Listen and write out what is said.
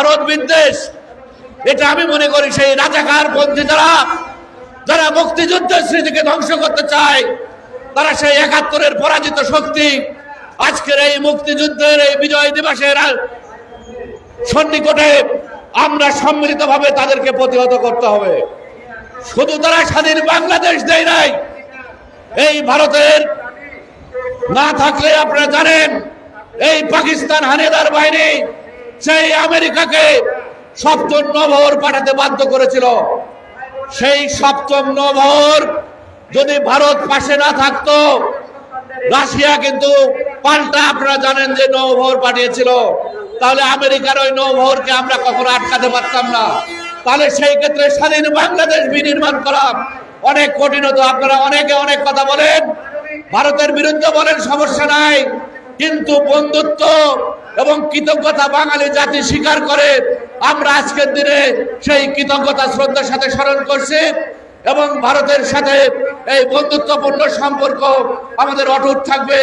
ভারত বিদ্বেষ। এটা আমি মনে করি সেই রাজাকার পন্থী যারা যারা মুক্তিযুদ্ধের স্মৃতিকে ধ্বংস করতে চায়, তারা সেই একাত্তরের পরাজিত শক্তি আজকের এই মুক্তিযুদ্ধের এই বিজয় দিবসের সন্নিকটে আমরা সম্মিলিতভাবে তাদেরকে প্রতিহত করতে হবে। শুধু তারা স্বাধীন বাংলাদেশ দেয় নাই, এই ভারতের না থাকলে আপনারা জানেন, এই পাকিস্তান হানেদার বাহিনী সেই আমেরিকাকে সপ্তম নভর পাঠাতে বাধ্য করেছিল, সেই সপ্তম নভর যদি ভারত পাশে না থাকতো, রাশিয়া কিন্তু পাল্টা আপনারা জানেন যে নৌভর পাঠিয়েছিল, তাহলে আমেরিকার ওই নৌভরকে আমরা কখনো আটকাতে পারতাম না। তাহলে সেই ক্ষেত্রে স্বাধীন বাংলাদেশ বিনির্মাণ করা অনেক কঠিন হতো। আপনারা অনেকে অনেক কথা বলেন, ভারতের বিরুদ্ধে বলেন সমস্যা নাই। কিন্তু বন্ধুত্ব এবং কৃতজ্ঞতা বাঙালি জাতি স্বীকার করে আমরা আজকের দিনে সেই কৃতজ্ঞতা, শ্রদ্ধার সাথে স্মরণ করছি এবং ভারতের সাথে এই বন্ধুত্বপূর্ণ সম্পর্ক আমাদের অটুট থাকবে।